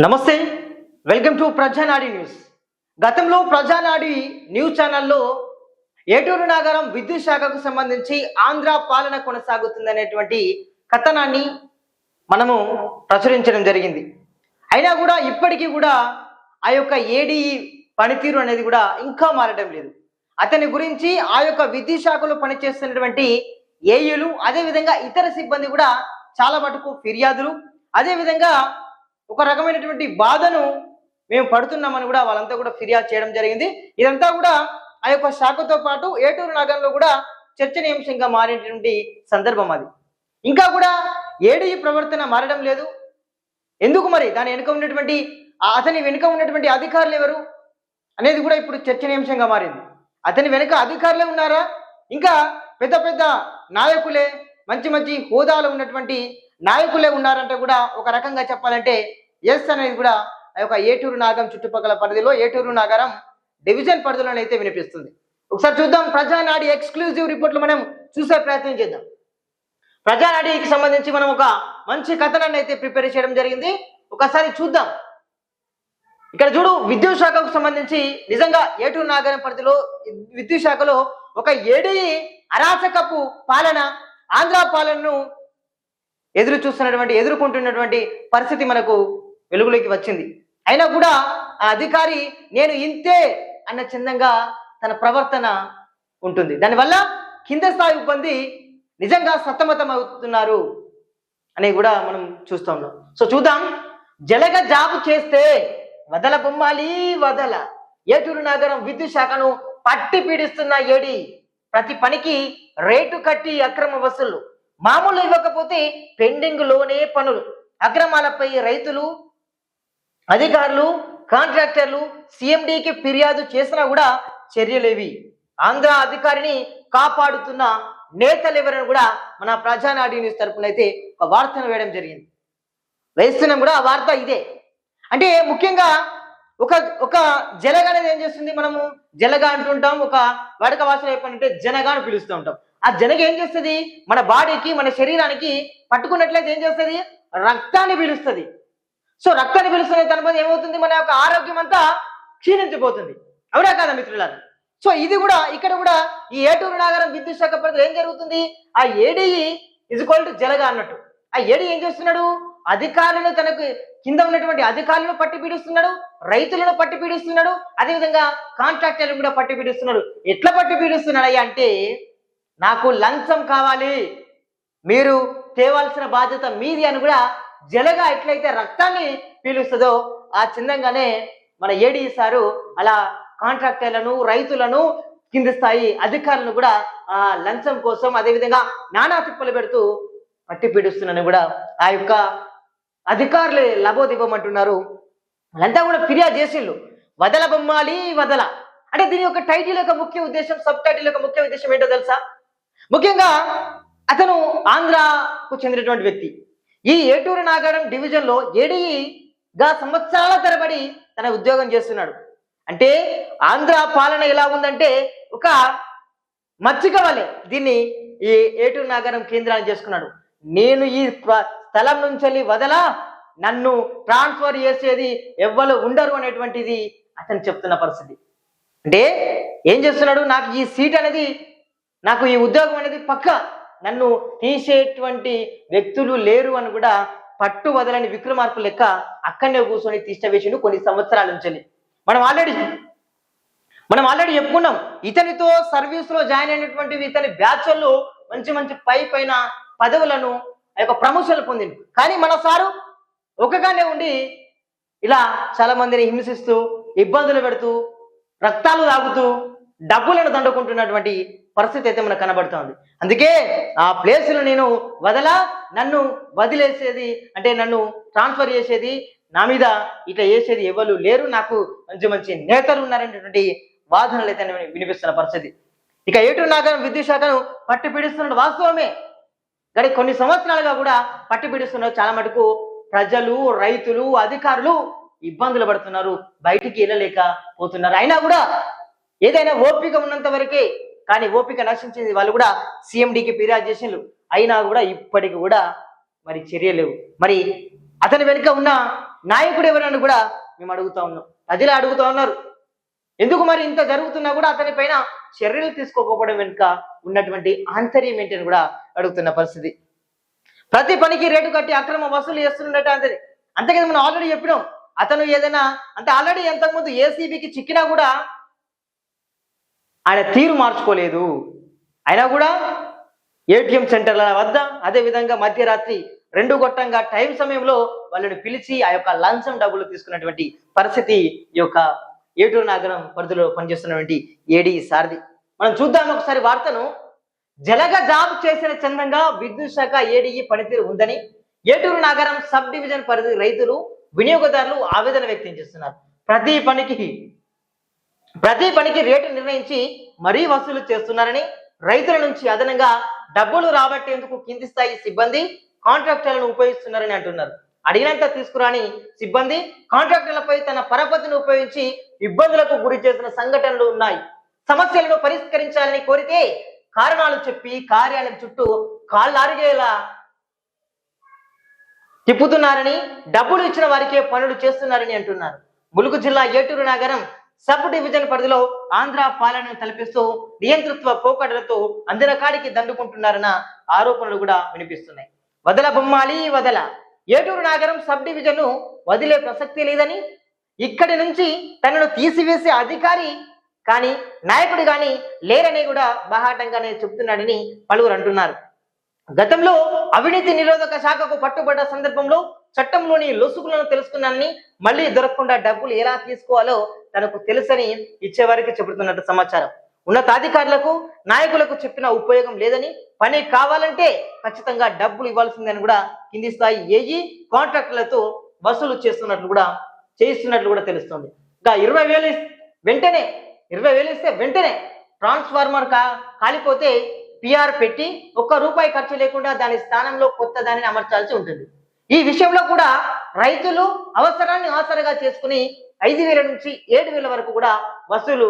నమస్తే welcome to ప్రజానాడి news. గతంలో ప్రజానాడి news ఛానల్లో ఏటూరు నగరం విద్యుత్ శాఖకు సంబంధించి ఆంధ్ర పాలన కొనసాగుతుందనేటువంటి కథనాన్ని మనము ప్రచురించడం జరిగింది. అయినా కూడా ఇప్పటికీ కూడా ఆ యొక్క ఏడీ పనితీరు అనేది కూడా ఇంకా మారడం లేదు. అతని గురించి ఆ యొక్క విద్యుత్ శాఖలో పనిచేస్తున్నటువంటి ఏయులు అదేవిధంగా ఇతర సిబ్బంది కూడా చాలా మటుకు ఫిర్యాదులు అదేవిధంగా ఒక రకమైనటువంటి బాధను మేము పడుతున్నామని కూడా వాళ్ళంతా కూడా ఫిర్యాదు చేయడం జరిగింది. ఇదంతా కూడా ఆ యొక్క శాఖతో పాటు ఏటూరు నగరంలో కూడా చర్చనీయాంశంగా మారినటువంటి సందర్భం అది. ఇంకా కూడా ఏడీ ప్రవర్తన మారడం లేదు. ఎందుకు మరి? దాని వెనుక ఉన్నటువంటి అతని వెనుక ఉన్నటువంటి అధికారులు ఎవరు అనేది కూడా ఇప్పుడు చర్చనీయాంశంగా మారింది. అతని వెనుక అధికారులే ఉన్నారా? ఇంకా పెద్ద పెద్ద నాయకులే మంచి మంచి హోదాలో ఉన్నటువంటి నాయకులే ఉన్నారంటే కూడా ఒక రకంగా చెప్పాలంటే ఎస్ అనేది కూడా ఆ యొక్క ఏటూరు నాగరం చుట్టుపక్కల పరిధిలో ఏటూరు నగరం డివిజన్ పరిధిలోనైతే వినిపిస్తుంది. ఒకసారి చూద్దాం. ప్రజానాడి ఎక్స్క్లూజివ్ రిపోర్ట్లు మనం చూసే ప్రయత్నం చేద్దాం. ప్రజానాడికి సంబంధించి మనం ఒక మంచి కథనాన్ని అయితే ప్రిపేర్ చేయడం జరిగింది. ఒకసారి చూద్దాం. ఇక్కడ చూడు విద్యుత్ శాఖకు సంబంధించి నిజంగా ఏటూరు నాగరం పరిధిలో విద్యుత్ శాఖలో ఒక ఏడీ అరాచకపు పాలన ఆంధ్ర పాలనను ఎదురు చూస్తున్నటువంటి ఎదుర్కొంటున్నటువంటి పరిస్థితి మనకు వెలుగులోకి వచ్చింది. అయినా కూడా ఆ అధికారి నేను ఇంతే అన్న చందంగా తన ప్రవర్తన ఉంటుంది. దానివల్ల కింద స్థాయి ఇబ్బంది నిజంగా సతమతం అవుతున్నారు అని కూడా మనం చూస్తాం సో చూద్దాం. జలగ జాబు చేస్తే వదల బొమ్మాలి వదల. ఏటూరు నగరం విద్యుత్ శాఖను పట్టి పీడిస్తున్న ఏడి ప్రతి పనికి రేటు కట్టి అక్రమ వసూళ్ళు. మామూలు ఇవ్వకపోతే పెండింగ్లోనే పనులు. అక్రమాలపై రైతులు అధికారులు కాంట్రాక్టర్లు సిఎండికి ఫిర్యాదు చేసినా కూడా చర్యలేవి. ఆంధ్ర అధికారిని కాపాడుతున్న నేతలు ఎవరని కూడా మన ప్రజానాడి న్యూస్ తరఫున అయితే ఒక వార్తను వేయడం జరిగింది. వేస్తున్నాం కూడా ఆ వార్త ఇదే. అంటే ముఖ్యంగా ఒక ఒక జలగ అనేది ఏం చేస్తుంది మనము? జలగ అంటుంటాం ఒక వాడక భాషలో చెప్పాలంటే జనగా అని పిలుస్తూ ఉంటాం. ఆ జనగ ఏం చేస్తుంది? మన బాడీకి మన శరీరానికి పట్టుకున్నట్లయితే ఏం చేస్తుంది? రక్తాన్ని పీలుస్తుంది. సో రక్తాన్ని పీలుస్తున్న తనపై ఏమవుతుంది? మన యొక్క ఆరోగ్యం అంతా క్షీణించిపోతుంది. అవునా కదా మిత్రులారా? సో ఇది కూడా ఇక్కడ కూడా ఈ ఏటూరు నగరం విద్యుత్ శాఖ పరిధిలో ఏం జరుగుతుంది? ఆ ఏడి ఇజ్ ఈక్వల్ టు జలగా అన్నట్టు. ఆ ఏడి ఏం చేస్తున్నాడు? అధికారులను తనకు కింద ఉన్నటువంటి అధికారులను పట్టి పీడిస్తున్నాడు రైతులను పట్టి పీడిస్తున్నాడు అదేవిధంగా కాంట్రాక్టర్లను కూడా పట్టి పీడిస్తున్నాడు. ఎట్లా పట్టి పీడిస్తున్నాడు అంటే నాకు లంచం కావాలి మీరు తేవాల్సిన బాధ్యత మీది అని కూడా జలగా ఎట్లయితే రక్తాన్ని పీలుస్తుందో ఆ చిన్నంగానే మన ఏడీ సారు అలా కాంట్రాక్టర్లను రైతులను కింది స్థాయి అధికారులను కూడా ఆ లంచం కోసం అదేవిధంగా నానా తిప్పలు పెడుతూ పట్టి పీడిస్తున్నాను కూడా ఆ యొక్క అధికారులు లబోదివ్వమంటున్నారు వాళ్ళంతా కూడా ఫిర్యాదు చేసిండ్రు. వదల బొమ్మాలి వదల. అంటే దీని యొక్క టైటిల్ యొక్క ముఖ్య ఉద్దేశం సబ్ టైటిల్ యొక్క ముఖ్య ఉద్దేశం ఏంటో తెలుసా? ముఖ్యంగా అతను ఆంధ్రాకు చెందినటువంటి వ్యక్తి. ఈ ఏటూరు నాగారం డివిజన్లో ఏడీగా సంవత్సరాల తరబడి తన ఉద్యోగం చేస్తున్నాడు. అంటే ఆంధ్ర పాలన ఎలా ఉందంటే ఒక మచ్చిక వలె దీన్ని ఈ ఏటూరు నాగారం కేంద్రాన్ని చేసుకున్నాడు. నేను ఈ స్థలం నుంచి వెళ్ళి వదలా నన్ను ట్రాన్స్ఫర్ చేసేది ఎవ్వరు ఉండరు అనేటువంటిది అతను చెప్తున్న పరిస్థితి. అంటే ఏం చేస్తున్నాడు? నాకు ఈ సీట్ అనేది నాకు ఈ ఉద్యోగం అనేది పక్క. నన్ను తీసేటువంటి వ్యక్తులు లేరు అని కూడా పట్టు వదలని విక్రమార్కు లెక్క అక్కడనే కూర్చొని తీష్టవేసిండు కొన్ని సంవత్సరాల నుంచి మనం ఆల్రెడీ మనం ఆల్రెడీ చెప్పుకున్నాం ఇతనితో సర్వీస్లో జాయిన్ అయినటువంటి ఇతని బ్యాచ్లు మంచి మంచి పై పైన పదవులను ఆ యొక్క ప్రమోషన్లు పొందింది కానీ మన సారు ఒకగానే ఉండి ఇలా చాలా మందిని హింసిస్తూ ఇబ్బందులు పెడుతూ రక్తాలు తాగుతూ డబ్బులను దండుకుంటున్నటువంటి పరిస్థితి అయితే మనకు కనబడుతోంది. అందుకే ఆ ప్లేసులు నేను వదల నన్ను వదిలేసేది అంటే నన్ను ట్రాన్స్ఫర్ చేసేది నా మీద ఇట్లా చేసేది ఎవరు లేరు. నాకు మంచి మంచి నేతలు ఉన్నారనేటువంటి వాదనలు అయితే వినిపిస్తున్న పరిస్థితి. ఇక ఏటూరు నాగరం విద్యుత్ శాఖను పట్టి పీడిస్తున్న వాస్తవమే. గడి కొన్ని సంవత్సరాలుగా కూడా పట్టి పీడిస్తున్నారు చాలా మటుకు ప్రజలు రైతులు అధికారులు ఇబ్బందులు పడుతున్నారు. బయటికి వెళ్ళలేక పోతున్నారు. అయినా కూడా ఏదైనా ఓపిక ఉన్నంత వరకే కానీ ఓపిక నశించింది వాళ్ళు కూడా సీఎండికి ఫిర్యాదు చేసినారు అయినా కూడా ఇప్పటికి కూడా మరి చర్యలేవు మరి అతని వెనుక ఉన్న నాయకుడు ఎవరని కూడా మేము అడుగుతా ఉన్నాం. ప్రజలు అడుగుతా ఉన్నారు. ఎందుకు మరి ఇంత జరుగుతున్నా కూడా అతని పైన చర్యలు తీసుకోకపోవడం వెనుక ఉన్నటువంటి ఆంతర్యం ఏంటని కూడా అడుగుతున్న పరిస్థితి. ప్రతి పనికి రేటు కట్టి అక్రమ వసూలు చేస్తున్నట్టు అంతే అంతే మనం ఆల్రెడీ చెప్పినాం. అతను ఏదైనా అంటే ఆల్రెడీ ఎంతకుముందు ఏసీబీకి చిక్కినా కూడా ఆయన తీరు మార్చుకోలేదు. అయినా కూడా ఏటీఎం సెంటర్ల వద్ద అదే విధంగా మధ్యరాత్రి రెండు గొట్టంగా టైం సమయంలో వాళ్ళని పిలిచి ఆ యొక్క లంచం డబ్బులు తీసుకున్నటువంటి పరిస్థితి ఈ యొక్క ఏటూరు నగరం పరిధిలో పనిచేస్తున్నటువంటి ఏడి సారథి. మనం చూద్దాం ఒకసారి వార్తను. జలగ జాబ్ చేసిన చందంగా విద్యుత్ శాఖ ఏడీఈ పనితీరు ఉందని ఏటూరు నగరం సబ్ డివిజన్ పరిధి రైతులు వినియోగదారులు ఆవేదన వ్యక్తం చేస్తున్నారు. ప్రతి పనికి ప్రతి పనికి రేటు నిర్ణయించి మరీ వసూలు చేస్తున్నారని రైతుల నుంచి అదనంగా డబ్బులు రాబట్టేందుకు కింది స్థాయి సిబ్బంది కాంట్రాక్టర్లను ఉపయోగిస్తున్నారని అంటున్నారు. అడిగినంత తీసుకురాని సిబ్బంది కాంట్రాక్టర్లపై తన పరపతిని ఉపయోగించి ఇబ్బందులకు గురి చేసిన సంఘటనలు ఉన్నాయి. సమస్యలను పరిష్కరించాలని కోరితే కారణాలు చెప్పి కార్యాలయం చుట్టూ కాళ్ళారిగేలా తిప్పుతున్నారని డబ్బులు ఇచ్చిన వారికే పనులు చేస్తున్నారని అంటున్నారు. ములుగు జిల్లా ఏటూరు నగరం సబ్ డివిజన్ పరిధిలో ఆంధ్ర పాలనను తలపిస్తూ నియంతృత్వ పోకడలతో అందినకాడికి దండుకుంటున్నారన్న ఆరోపణలు కూడా వినిపిస్తున్నాయి. వదల బొమ్మాలి వదల. ఏటూరు నాగరం సబ్ డివిజన్ను వదిలే ప్రసక్తి లేదని ఇక్కడి నుంచి తనను తీసివేసే అధికారి కానీ నాయకుడు కానీ లేరని కూడా బాహాటంగానే చెబుతున్నాడని పలువురు అంటున్నారు. గతంలో అవినీతి నిరోధక శాఖకు పట్టుబడ్డ సందర్భంలో చట్టంలోని లొసుగులను తెలుసుకున్నాన్ని మళ్ళీ దొరకకుండా డబ్బులు ఎలా తీసుకోవాలో తనకు తెలుసని ఇచ్చేవారికి చెబుతున్నట్టు సమాచారం. ఉన్నతాధికారులకు నాయకులకు చెప్పిన ఉపయోగం లేదని పని కావాలంటే ఖచ్చితంగా డబ్బులు ఇవ్వాల్సిందని కూడా కింది స్థాయి ఏఈ కాంట్రాక్టులతో వసూలు చేస్తున్నట్లు కూడా చేయిస్తున్నట్లు కూడా తెలుస్తుంది. ఇంకా ఇరవై వేలు వెంటనే ఇరవై వేలు ఇస్తే వెంటనే ట్రాన్స్ఫార్మర్ కా కాలిపోతే పిఆర్ పెట్టి ఒక్క రూపాయి ఖర్చు లేకుండా దాని స్థానంలో కొత్త దానిని అమర్చాల్సి ఉంటుంది. ఈ విషయంలో కూడా రైతులు అవసరాన్ని ఆసరగా చేసుకుని ఐదు వేల నుంచి ఏడు వేల వరకు కూడా వసూలు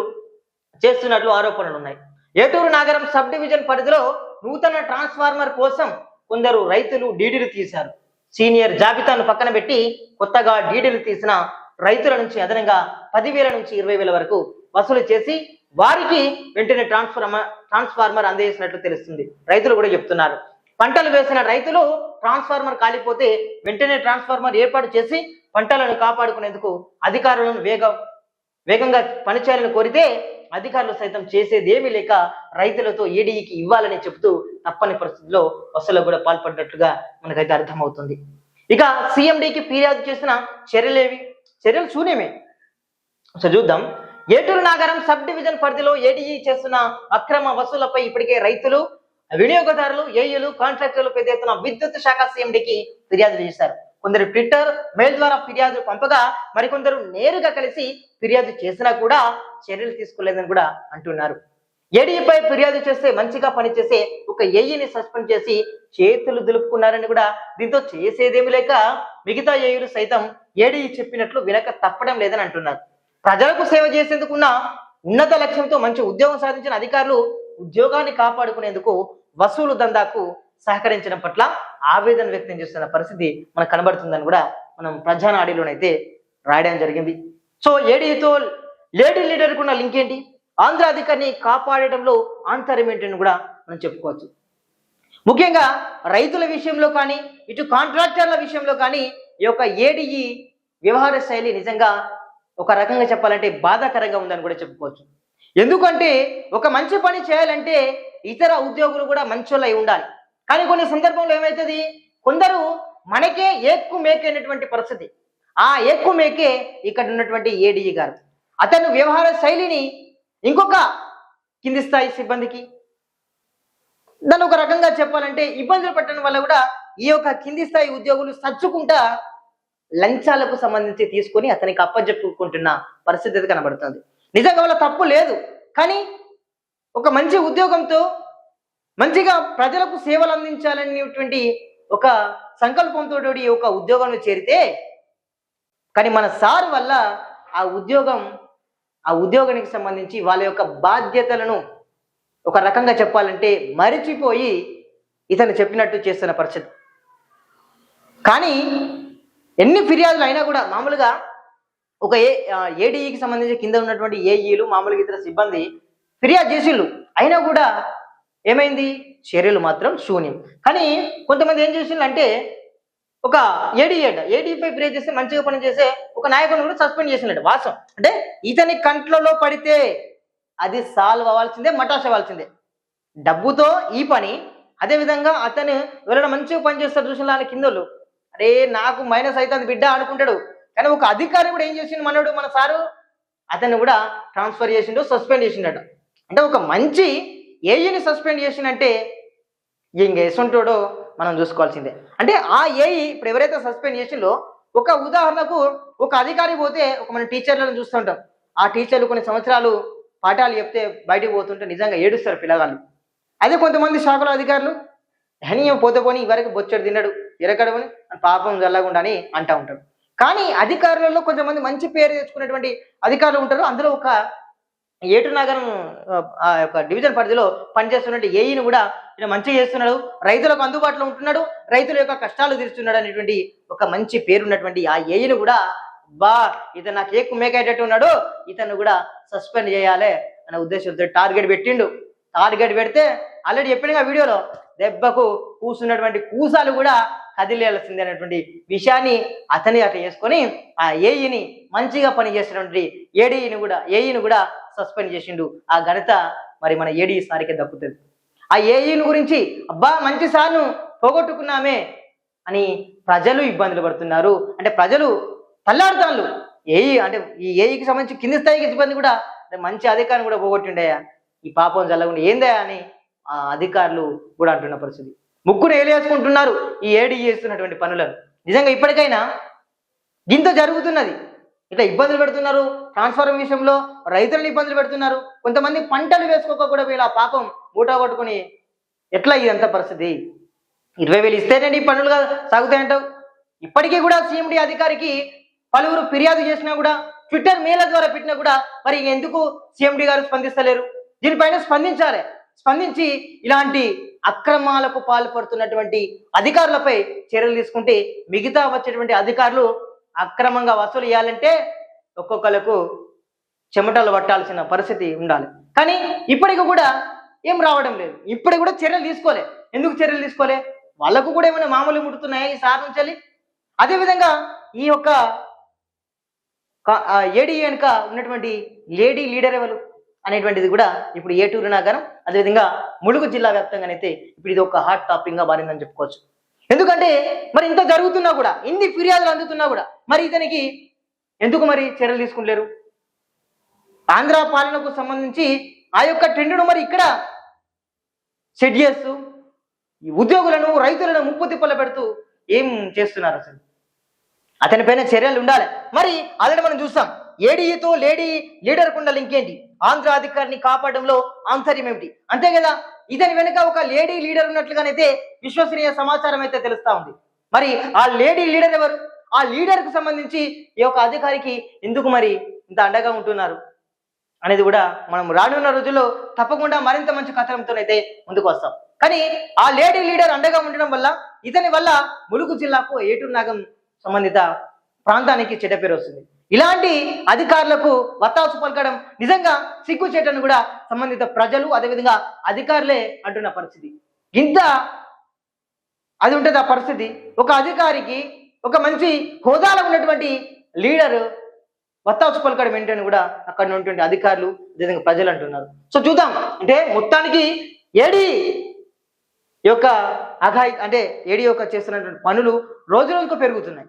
చేస్తున్నట్లు ఆరోపణలు ఉన్నాయి. ఏటూరు నగరం సబ్ డివిజన్ పరిధిలో నూతన ట్రాన్స్ఫార్మర్ కోసం కొందరు రైతులు డీడీలు తీశారు. సీనియర్ జాబితాను పక్కన పెట్టి కొత్తగా డీడీలు తీసిన రైతుల నుంచి అదనంగా పదివేల నుంచి ఇరవై వేల వరకు వసూలు చేసి వారికి వెంటనే ట్రాన్స్ఫార్మర్ ట్రాన్స్ఫార్మర్ అందజేసినట్లు తెలుస్తుంది. రైతులు కూడా చెప్తున్నారు. పంటలు వేసిన రైతులు ట్రాన్స్ఫార్మర్ కాలిపోతే వెంటనే ట్రాన్స్ఫార్మర్ ఏర్పాటు చేసి పంటలను కాపాడుకునేందుకు అధికారులను వేగం వేగంగా పనిచేయాలని కోరితే అధికారులు సైతం చేసేది ఏమీ లేక రైతులతో ఏడీఈకి ఇవ్వాలని చెబుతూ తప్పని పరిస్థితుల్లో వసూలు కూడా పాల్పడినట్లుగా మనకైతే అర్థమవుతుంది. ఇక సీఎండీకి ఫిర్యాదు చేసిన చర్యలేవి? చర్యలు శూన్యమే. సో చూద్దాం. ఏటూరు నగరం సబ్ డివిజన్ పరిధిలో ఏడీఈ చేస్తున్న అక్రమ వసూలపై ఇప్పటికే రైతులు వినియోగదారులు ఏఈలు కాంట్రాక్టర్లు పెద్ద ఎత్తున విద్యుత్ శాఖ సీఎండికి ఫిర్యాదులు చేశారు. కొందరు ట్విట్టర్ మెయిల్ ద్వారా ఫిర్యాదు పంపగా మరికొందరు నేరుగా కలిసి ఫిర్యాదు చేసినా కూడా చర్యలు తీసుకోలేదని కూడా అంటున్నారు. ఏడీపై ఫిర్యాదు చేస్తే మంచిగా పనిచేసే ఒక ఏఈని సస్పెండ్ చేసి చేతులు దులుపుకున్నారని కూడా దీంతో చేసేదేమి లేక మిగతా ఏయులు సైతం ఏడీ చెప్పినట్లు వినక తప్పడం లేదని అంటున్నారు. ప్రజలకు సేవ చేసేందుకున్న ఉన్నత లక్ష్యంతో మంచి ఉద్యోగం సాధించిన అధికారులు ఉద్యోగాన్ని కాపాడుకునేందుకు వసూలు దందాకు సహకరించడం పట్ల ఆవేదన వ్యక్తం చేస్తున్న పరిస్థితి మనకు కనబడుతుందని కూడా మనం ప్రజానాడిలోనైతే రాయడం జరిగింది. సో ఏడీతో లేడీ లీడర్కు ఉన్న లింక్ ఏంటి? ఆంధ్ర అధికారిని కాపాడటంలో ఆంతర్యం ఏంటని కూడా మనం చెప్పుకోవచ్చు. ముఖ్యంగా రైతుల విషయంలో కానీ ఇటు కాంట్రాక్టర్ల విషయంలో కానీ ఈ యొక్క ఏడిఈ వ్యవహార శైలి నిజంగా ఒక రకంగా చెప్పాలంటే బాధాకరంగా ఉందని కూడా చెప్పుకోవచ్చు. ఎందుకంటే ఒక మంచి పని చేయాలంటే ఇతర ఉద్యోగులు కూడా మంచోళ్ళై ఉండాలి. కానీ కొన్ని సందర్భంలో ఏమవుతుంది కొందరు మనకే ఏక్కు మేకైనటువంటి పరిస్థితి. ఆ ఏక్కు మేకే ఇక్కడ ఉన్నటువంటి ఏడీఈ గారు. అతను వ్యవహార శైలిని ఇంకొక కింది స్థాయి సిబ్బందికి. దాన్ని ఒక రకంగా చెప్పాలంటే ఇబ్బందులు పెట్టడం వల్ల కూడా ఈ యొక్క కింది స్థాయి ఉద్యోగులు సచ్చుకుంటా లంచాలకు సంబంధించి తీసుకొని అతనికి అప్పజెప్పుకుంటున్న పరిస్థితి కనబడుతుంది. నిజంగా వాళ్ళ తప్పు లేదు. కానీ ఒక మంచి ఉద్యోగంతో మంచిగా ప్రజలకు సేవలు అందించాలనేటువంటి ఒక సంకల్పంతో ఒక ఉద్యోగంలో చేరితే కానీ మన సార్ వల్ల ఆ ఉద్యోగం ఆ ఉద్యోగానికి సంబంధించి వాళ్ళ యొక్క బాధ్యతలను ఒక రకంగా చెప్పాలంటే మరిచిపోయి ఇతను చెప్పినట్టు చేస్తున్న పరిస్థితి. కానీ ఎన్ని ఫిర్యాదులు అయినా కూడా మామూలుగా ఒక ఏ ఏడీఈకి సంబంధించి కింద ఉన్నటువంటి ఏఈలు మామూలుగా ఇతర సిబ్బంది ఫిర్యాదు చేసిళ్ళు. అయినా కూడా ఏమైంది? చర్యలు మాత్రం శూన్యం. కానీ కొంతమంది ఏం చేసిండ్రు అంటే ఒక ఏడీఏట ఏడీపై ఫిర్యాదు చేస్తే మంచిగా పనిచేసే ఒక నాయకుని కూడా సస్పెండ్ చేసినాడు వాస్తవం అంటే ఇతని కంట్లలో పడితే అది సాల్వ్ అవ్వాల్సిందే మటాష్ అవ్వాల్సిందే. డబ్బుతో ఈ పని అదే విధంగా అతను ఎవరైనా మంచిగా పనిచేస్తారు చూసిన ఆయన కిందోళ్ళు. అరే నాకు మైనస్ అవుతుంది బిడ్డ అనుకుంటాడు. కానీ ఒక అధికారి కూడా ఏం చేసిండు మనోడు మన సారు? అతన్ని కూడా ట్రాన్స్ఫర్ చేసిండు సస్పెండ్ చేసిండట. అంటే ఒక మంచి ఏఈని సస్పెండ్ చేసినంటే ఇంక ఎసుంటాడో మనం చూసుకోవాల్సిందే. అంటే ఆ ఏఈ ఇప్పుడు ఎవరైతే సస్పెండ్ చేసిందో ఒక ఉదాహరణకు ఒక అధికారి పోతే ఒక మన టీచర్లను చూస్తుంటాం ఆ టీచర్లు కొన్ని సంవత్సరాలు పాఠాలు చెప్తే బయటకు పోతుంటే నిజంగా ఏడుస్తారు పిల్లగాళ్ళు. అదే కొంతమంది శాఖల అధికారులు హనీయం పోతే పోని వరకు బొచ్చడు తిన్నాడు ఎరకడమని పాపం జల్లకుండా అని అంటా ఉంటాడు కానీ అధికారులలో కొంతమంది మంచి పేరు తెచ్చుకున్నటువంటి అధికారులు ఉంటారు. అందులో ఒక ఏటు నగరం ఆ, యొక్క డివిజన్ పరిధిలో పనిచేస్తున్నటువంటి ఏఈని కూడా ఈయన మంచిగా చేస్తున్నాడు. రైతులకు అందుబాటులో ఉంటున్నాడు. రైతుల యొక్క కష్టాలు తీరుస్తున్నాడు అనేటువంటి ఒక మంచి పేరు ఉన్నటువంటి ఆ ఏఈని కూడా బా ఇతను నాకు ఏ కుమ్మేకేటట్టు ఉన్నాడు ఇతను కూడా సస్పెండ్ చేయాలి అనే ఉద్దేశంతో టార్గెట్ పెట్టిండు. టార్గెట్ పెడితే ఆల్రెడీ చెప్పిన వీడియోలో దెబ్బకు కూసున్నటువంటి కూసాలు కూడా కదిలేయాల్సిందే అనేటువంటి విషయాన్ని అతని అట్లా చేసుకొని ఆ ఏఈని మంచిగా పనిచేసినటువంటి ఏడీని కూడా ఏఈని కూడా సస్పెండ్ చేసిండు. ఆ ఘనత మరి మన ఏడీ సార్కే దక్కుతుంది. ఆ ఏఈని గురించి అబ్బా మంచి సార్ను పోగొట్టుకున్నామే అని ప్రజలు ఇబ్బందులు పడుతున్నారు. అంటే ప్రజలు తల్లాడుతాళ్ళు ఏఈ అంటే ఈ ఏఈకి సంబంధించి కింది స్థాయికి సిబ్బంది కూడా మంచి అధికారిని కూడా పోగొట్టిండయా ఈ పాపం జల్లకుండా ఏందయా అని ఆ అధికారులు కూడా అంటున్న పరిస్థితి. ముగ్గురు ఏలేసుకుంటున్నారు ఈ ఏడీ చేస్తున్నటువంటి పనులను. నిజంగా ఇప్పటికైనా దీంతో జరుగుతున్నది. ఇట్లా ఇబ్బందులు పెడుతున్నారు. ట్రాన్స్ఫార్మర్ విషయంలో రైతులను ఇబ్బందులు పెడుతున్నారు. కొంతమంది పంటలు వేసుకోక కూడా వీళ్ళ పాపం మూట కొట్టుకుని ఎట్లా ఇదంతా పరిస్థితి? ఇరవై వేలు ఇస్తేనండి ఈ పనులుగా సాగుతాయంటావు? ఇప్పటికీ కూడా సీఎండి అధికారికి పలువురు ఫిర్యాదు చేసినా కూడా ట్విట్టర్ మేల ద్వారా పెట్టినా కూడా మరి ఎందుకు సీఎండి గారు స్పందిస్తలేరు? దీనిపైన స్పందించాలి. స్పందించి ఇలాంటి అక్రమాలకు పాల్పడుతున్నటువంటి అధికారులపై చర్యలు తీసుకుంటే మిగతా వచ్చేటువంటి అధికారులు అక్రమంగా వసూలు చేయాలంటే ఒక్కొక్కలకు చెమటలు పట్టాల్సిన పరిస్థితి ఉండాలి. కానీ ఇప్పటికి కూడా ఏం రావడం లేదు. ఇప్పటికి కూడా చర్యలు తీసుకోలే. ఎందుకు చర్యలు తీసుకోలే? వాళ్ళకు కూడా ఏమైనా మామూలు ముడుతున్నాయా ఈ సార్ నుంచి అదేవిధంగా ఈ యొక్క ఏడీ వెనుక ఉన్నటువంటి లేడీ లీడర్ ఎవరు అనేటువంటిది కూడా ఇప్పుడు ఏటూరు నగరం అదేవిధంగా ములుగు జిల్లా వ్యాప్తంగానైతే ఇప్పుడు ఇది ఒక హాట్ టాపిక్గా మారిందని చెప్పుకోవచ్చు. ఎందుకంటే మరి ఇంత జరుగుతున్నా కూడా ఇన్ని ఫిర్యాదులు అందుతున్నా కూడా మరి ఇతనికి ఎందుకు మరి చర్యలు తీసుకుంటలేరు? ఆంధ్ర పాలనకు సంబంధించి ఆ యొక్క ట్రెండ్ను మరి ఇక్కడ సెట్ చేస్తూ ఈ ఉద్యోగులను రైతులను ముప్పు తిప్పలు పెడుతూ ఏం చేస్తున్నారు అసలు? అతని పైన చర్యలు ఉండాలి. మరి ఆల్రెడీ మనం చూస్తాం ఏడీతో లేడీ లీడర్ కుండ లింక్ ఏంటి? ఆంధ్ర అధికారిని కాపాడడంలో ఆంతర్యం ఏమిటి? అంతే కదా? ఇతని వెనుక ఒక లేడీ లీడర్ ఉన్నట్లుగానైతే విశ్వసనీయ సమాచారం అయితే తెలుస్తా ఉంది. మరి ఆ లేడీ లీడర్ ఎవరు? ఆ లీడర్కు సంబంధించి ఈ యొక్క అధికారికి ఎందుకు మరి ఇంత అండగా ఉంటున్నారు? అనేది కూడా మనం రానున్న రోజుల్లో తప్పకుండా మరింత మంచి కథనంతోనైతే ముందుకు వస్తాం. కానీ ఆ లేడీ లీడర్ అండగా ఉండడం వల్ల ఇతని వల్ల ములుగు జిల్లాకు ఏటూరు నాగం సంబంధిత ప్రాంతానికి చెడ్డ పేరు వస్తుంది. ఇలాంటి అధికారులకు వత్తాసు పలకడం నిజంగా సిగ్గుచేటని కూడా సంబంధిత ప్రజలు అదేవిధంగా అధికారులే అంటున్న పరిస్థితి. ఇంత అది ఉంటుంది ఆ పరిస్థితి. ఒక అధికారికి ఒక మంచి హోదాలో ఉన్నటువంటి లీడర్ వత్తాసు పలకడం ఏంటని కూడా అక్కడ ఉన్నటువంటి అధికారులు అదేవిధంగా ప్రజలు అంటున్నారు. సో చూద్దాం. అంటే మొత్తానికి ఏడి యొక్క అఘాయి అంటే ఏడి యొక్క చేస్తున్నటువంటి పనులు రోజు రోజుకు పెరుగుతున్నాయి.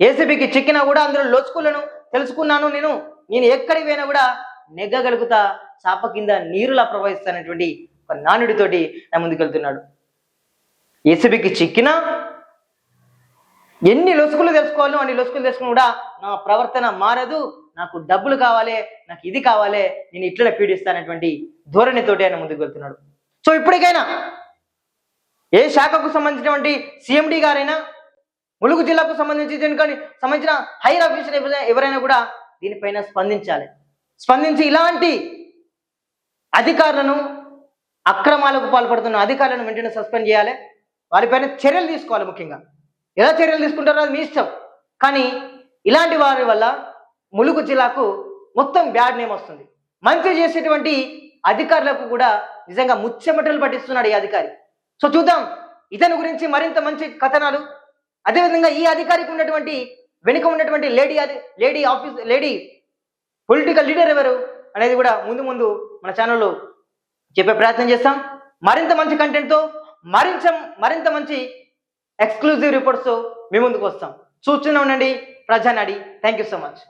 ఏసీబీకి చిక్కినా కూడా అందులో లోచుకులను తెలుసుకున్నాను నేను. నేను ఎక్కడికి పోయినా కూడా నెగ్గగలుగుతా చాప కింద నీరులా ప్రవహిస్తానటువంటి ఒక నానుడితోటి నా ముందుకెళ్తున్నాడు ఏసీబీకి చిక్కినా ఎన్ని లొసుకులు తెలుసుకోవాలో అన్ని లొసుకులు తెలుసుకుని కూడా నా ప్రవర్తన మారదు నాకు డబ్బులు కావాలి నాకు ఇది కావాలి నేను ఇట్లా పీడిస్తానటువంటి ధోరణితోటి ఆయన ముందుకు వెళ్తున్నాడు. సో ఇప్పటికైనా ఏ శాఖకు సంబంధించినటువంటి సిఎండి గారైనా ములుగు జిల్లాకు సంబంధించి దీనికి సంబంధించిన హైర్ ఆఫీసర్ ఎవరైనా- ఎవరైనా కూడా దీనిపైన స్పందించాలి. స్పందించి ఇలాంటి అధికారులను అక్రమాలకు పాల్పడుతున్న అధికారులను వెంటనే సస్పెండ్ చేయాలి. వారిపైన చర్యలు తీసుకోవాలి ముఖ్యంగా. ఎలా చర్యలు తీసుకుంటారో అది మీ ఇష్టం. కానీ ఇలాంటి వారి వల్ల ములుగు జిల్లాకు మొత్తం బ్యాడ్ నేమ్ వస్తుంది. మంచి చేసేటువంటి అధికారులకు కూడా నిజంగా ముచ్చెమటలు పట్టిస్తున్నాడు ఈ అధికారి. సో చూద్దాం. ఇతని గురించి మరింత మంచి కథనాలు అదేవిధంగా ఈ అధికారికి ఉన్నటువంటి వెనుక ఉన్నటువంటి లేడీ అది lady office lady political leader ఎవరు అనేది కూడా ముందు ముందు మన ఛానల్లో చెప్పే ప్రయత్నం చేస్తాం. మరింత మంచి కంటెంట్తో మరింత మరింత మంచి ఎక్స్క్లూజివ్ రిపోర్ట్స్తో మీ ముందుకు వస్తాం. చూస్తూనే ఉండండి. Prajanadi. Thank you so much